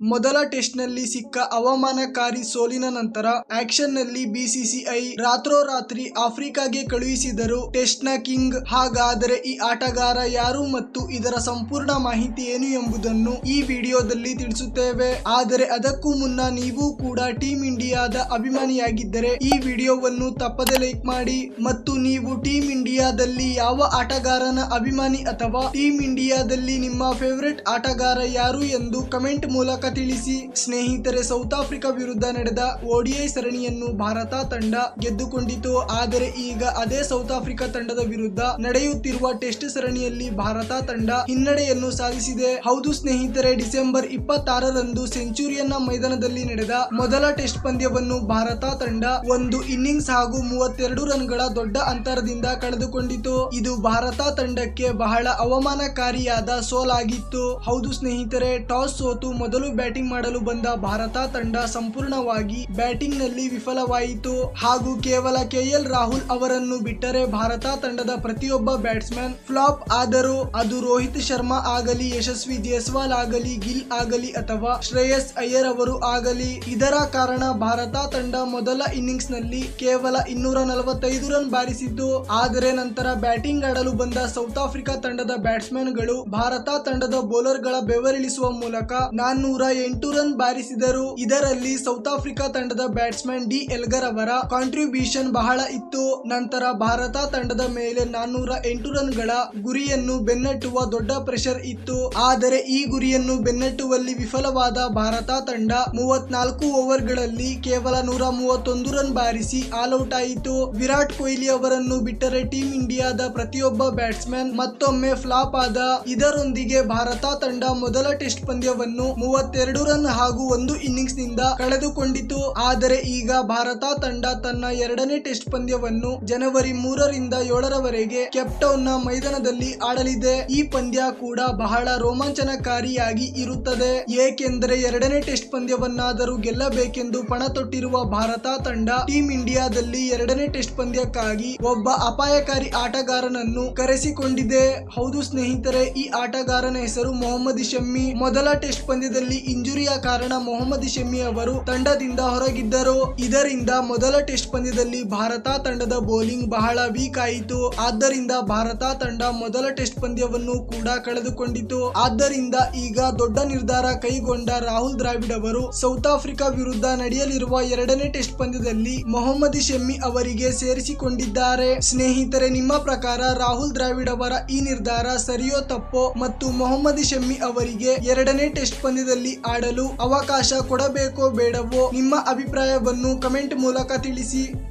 ಮೊದಲ ಟೆಸ್ಟ್ನಲ್ಲಿ ಸಿಕ್ಕ ಅವಮಾನಕಾರಿ ಸೋಲಿನ ನಂತರ ಆಕ್ಷನ್ನಲ್ಲಿ ಬಿಸಿಸಿಐ ರಾತ್ರೋರಾತ್ರಿ ಆಫ್ರಿಕಾಗೆ ಕಳುಹಿಸಿದರು ಟೆಸ್ಟ್ನ ಕಿಂಗ್ ಹಾಗಾದರೆ ಈ ಆಟಗಾರ ಯಾರು ಮತ್ತು ಇದರ ಸಂಪೂರ್ಣ ಮಾಹಿತಿ ಏನು ಎಂಬುದನ್ನು ಈ ವಿಡಿಯೋದಲ್ಲಿ ತಿಳಿಸುತ್ತೇವೆ. ಆದರೆ ಅದಕ್ಕೂ ಮುನ್ನ ನೀವು ಕೂಡ ಟೀಂ ಇಂಡಿಯಾದ ಅಭಿಮಾನಿಯಾಗಿದ್ದರೆ ಈ ವಿಡಿಯೋವನ್ನು ತಪ್ಪದೆ ಲೈಕ್ ಮಾಡಿ ಮತ್ತು ನೀವು ಟೀಂ ಇಂಡಿಯಾದಲ್ಲಿ ಯಾವ ಆಟಗಾರನ ಅಭಿಮಾನಿ ಅಥವಾ ಟೀಂ ಇಂಡಿಯಾದಲ್ಲಿ ನಿಮ್ಮ ಫೇವರೆಟ್ ಆಟಗಾರ ಯಾರು ಎಂದು ಕಮೆಂಟ್ ಮೂಲಕ ತಿಳಿಸಿ ಸ್ನೇಹಿತರೆ, ಸೌತ್ ಆಫ್ರಿಕಾ ವಿರುದ್ಧ ನಡೆದ ಓಡಿಐ ಸರಣಿಯನ್ನು ಭಾರತ ತಂಡ ಗೆದ್ದುಕೊಂಡಿತು. ಆದರೆ ಈಗ ಅದೇ ಸೌತ್ ಆಫ್ರಿಕಾ ತಂಡದ ವಿರುದ್ಧ ನಡೆಯುತ್ತಿರುವ ಟೆಸ್ಟ್ ಸರಣಿಯಲ್ಲಿ ಭಾರತ ತಂಡ ಹಿನ್ನಡೆಯನ್ನು ಸಾಧಿಸಿದೆ. ಹೌದು ಸ್ನೇಹಿತರೆ, ಡಿಸೆಂಬರ್ ಇಪ್ಪತ್ತಾರರಂದು ಸೆಂಚುರಿಯನ್ನ ಮೈದಾನದಲ್ಲಿ ನಡೆದ ಮೊದಲ ಟೆಸ್ಟ್ ಪಂದ್ಯವನ್ನು ಭಾರತ ತಂಡ ಒಂದು ಇನ್ನಿಂಗ್ಸ್ ಹಾಗೂ ಮೂವತ್ತೆರಡು ರನ್ಗಳ ದೊಡ್ಡ ಅಂತರದಿಂದ ಕಳೆದುಕೊಂಡಿತು. ಇದು ಭಾರತ ತಂಡಕ್ಕೆ ಬಹಳ ಅವಮಾನಕಾರಿಯಾದ ಸೋಲಾಗಿತ್ತು. ಹೌದು ಸ್ನೇಹಿತರೆ, ಟಾಸ್ ಸೋತು ಮೊದಲು ಬ್ಯಾಟಿಂಗ್ ಮಾಡಲು ಬಂದ ಭಾರತ ತಂಡ ಸಂಪೂರ್ಣವಾಗಿ ಬ್ಯಾಟಿಂಗ್ನಲ್ಲಿ ವಿಫಲವಾಯಿತು. ಹಾಗೂ ಕೇವಲ ಕೆಎಲ್ ರಾಹುಲ್ ಅವರನ್ನು ಬಿಟ್ಟರೆ ಭಾರತ ತಂಡದ ಪ್ರತಿಯೊಬ್ಬ ಬ್ಯಾಟ್ಸ್ಮನ್ ಫ್ಲಾಪ್ ಆದರೂ ಅದು ರೋಹಿತ್ ಶರ್ಮಾ ಆಗಲಿ, ಯಶಸ್ವಿ ಜೈಸ್ವಾಲ್ ಆಗಲಿ, ಗಿಲ್ ಆಗಲಿ ಅಥವಾ ಶ್ರೇಯಸ್ ಅಯ್ಯರ್ ಅವರು ಆಗಲಿ. ಇದರ ಕಾರಣ ಭಾರತ ತಂಡ ಮೊದಲ ಇನ್ನಿಂಗ್ಸ್ನಲ್ಲಿ ಕೇವಲ ಇನ್ನೂರ ನಲವತ್ತೈದು ರನ್ ಬಾರಿಸಿತು ಆದರೆ ನಂತರ ಬ್ಯಾಟಿಂಗ್ ಆಡಲು ಬಂದ ಸೌತ್ ಆಫ್ರಿಕಾ ತಂಡದ ಬ್ಯಾಟ್ಸ್ಮನ್ಗಳು ಭಾರತ ತಂಡದ ಬೌಲರ್ಗಳ ಬೆವರಿಳಿಸುವ ಮೂಲಕ ನಾನ್ನೂರ ಎಂಟು ರನ್ ಬಾರಿಸಿದರು. ಇದರಲ್ಲಿ ಸೌತ್ ಆಫ್ರಿಕಾ ತಂಡದ ಬ್ಯಾಟ್ಸ್ಮನ್ ಡಿ ಎಲ್ಗರ್ ಅವರ ಕಾಂಟ್ರಿಬ್ಯೂಷನ್ ಬಹಳ ಇತ್ತು. ನಂತರ ಭಾರತ ತಂಡದ ಮೇಲೆ ನಾನ್ನೂರ ಎಂಟು ರನ್ಗಳ ಗುರಿಯನ್ನು ಬೆನ್ನಟ್ಟುವ ದೊಡ್ಡ ಪ್ರೆಷರ್ ಇತ್ತು. ಆದರೆ ಈ ಗುರಿಯನ್ನು ಬೆನ್ನಟ್ಟುವಲ್ಲಿ ವಿಫಲವಾದ ಭಾರತ ತಂಡ ಮೂವತ್ನಾಲ್ಕು ಓವರ್ಗಳಲ್ಲಿ ಕೇವಲ ನೂರ ಮೂವತ್ತೊಂದು ರನ್ ಬಾರಿಸಿ ಆಲ್ ಔಟ್ ಆಯಿತು. ವಿರಾಟ್ ಕೊಹ್ಲಿ ಅವರನ್ನು ಬಿಟ್ಟರೆ ಟೀಮ್ ಇಂಡಿಯಾದ ಪ್ರತಿಯೊಬ್ಬ ಬ್ಯಾಟ್ಸ್ಮನ್ ಮತ್ತೊಮ್ಮೆ ಫ್ಲಾಪ್ ಆದ. ಇದರೊಂದಿಗೆ ಭಾರತ ತಂಡ ಮೊದಲ ಟೆಸ್ಟ್ ಪಂದ್ಯವನ್ನು ಮೂವತ್ತೆರಡು ರನ್ ಹಾಗೂ ಒಂದು ಇನ್ನಿಂಗ್ಸ್ನಿಂದ ಕಳೆದುಕೊಂಡಿತು. ಆದರೆ ಈಗ ಭಾರತ ತಂಡ ತನ್ನ ಎರಡನೇ ಟೆಸ್ಟ್ ಪಂದ್ಯವನ್ನು ಜನವರಿ ಮೂರರಿಂದ ಏಳರವರೆಗೆ ಕೆಪ್ಟೌನ್ನ ಮೈದಾನದಲ್ಲಿ ಆಡಲಿದೆ. ಈ ಪಂದ್ಯ ಕೂಡ ಬಹಳ ರೋಮಾಂಚನಕಾರಿಯಾಗಿ ಇರುತ್ತದೆ. ಏಕೆಂದರೆ ಎರಡನೇ ಟೆಸ್ಟ್ ಪಂದ್ಯವನ್ನಾದರೂ ಗೆಲ್ಲಬೇಕೆಂದು ಪಣ ತೊಟ್ಟಿರುವ ಭಾರತ ತಂಡ ಟೀಂ ಇಂಡಿಯಾದಲ್ಲಿ ಎರಡನೇ ಟೆಸ್ಟ್ ಪಂದ್ಯಕ್ಕಾಗಿ ಒಬ್ಬ ಅಪಾಯಕಾರಿ ಆಟಗಾರನನ್ನು ಕರೆಸಿಕೊಂಡಿದೆ. ಹೌದು ಸ್ನೇಹಿತರೆ, ಈ ಆಟಗಾರನ ಹೆಸರು ಮೊಹಮ್ಮದ್ ಶಮ್ಮಿ. ಮೊದಲ ಟೆಸ್ಟ್ ಪಂದ್ಯದಲ್ಲಿ ಇಂಜುರಿಯ ಕಾರಣ ಮೊಹಮ್ಮದ್ ಶಮಿ ಅವರು ತಂಡದಿಂದ ಹೊರಗಿದ್ದರು. ಇದರಿಂದ ಮೊದಲ ಟೆಸ್ಟ್ ಪಂದ್ಯದಲ್ಲಿ ಭಾರತ ತಂಡದ ಬೌಲಿಂಗ್ ಬಹಳ ವೀಕ್ ಆಯಿತು. ಆದ್ದರಿಂದ ಭಾರತ ತಂಡ ಮೊದಲ ಟೆಸ್ಟ್ ಪಂದ್ಯವನ್ನು ಕೂಡ ಕಳೆದುಕೊಂಡಿತು. ಆದ್ದರಿಂದ ಈಗ ದೊಡ್ಡ ನಿರ್ಧಾರ ಕೈಗೊಂಡ ರಾಹುಲ್ ದ್ರಾವಿಡ್ ಅವರು ಸೌತ್ ಆಫ್ರಿಕಾ ವಿರುದ್ಧ ನಡೆಯಲಿರುವ ಎರಡನೇ ಟೆಸ್ಟ್ ಪಂದ್ಯದಲ್ಲಿ ಮೊಹಮ್ಮದ್ ಶಮ್ಮಿ ಅವರಿಗೆ ಸೇರಿಸಿಕೊಂಡಿದ್ದಾರೆ. ಸ್ನೇಹಿತರೆ, ನಿಮ್ಮ ಪ್ರಕಾರ ರಾಹುಲ್ ದ್ರಾವಿಡ್ ಅವರ ಈ ನಿರ್ಧಾರ ಸರಿಯೋ ತಪ್ಪೋ ಮತ್ತು ಮೊಹಮ್ಮದ್ ಶಮ್ಮಿ ಅವರಿಗೆ ಎರಡನೇ ಟೆಸ್ಟ್ ಪಂದ್ಯದಲ್ಲಿ ಆಡಲು ಅವಕಾಶ ಕೊಡಬೇಕೋ ಬೇಡವೋ ನಿಮ್ಮ ಅಭಿಪ್ರಾಯವನ್ನು ಕಮೆಂಟ್ ಮೂಲಕ ತಿಳಿಸಿ.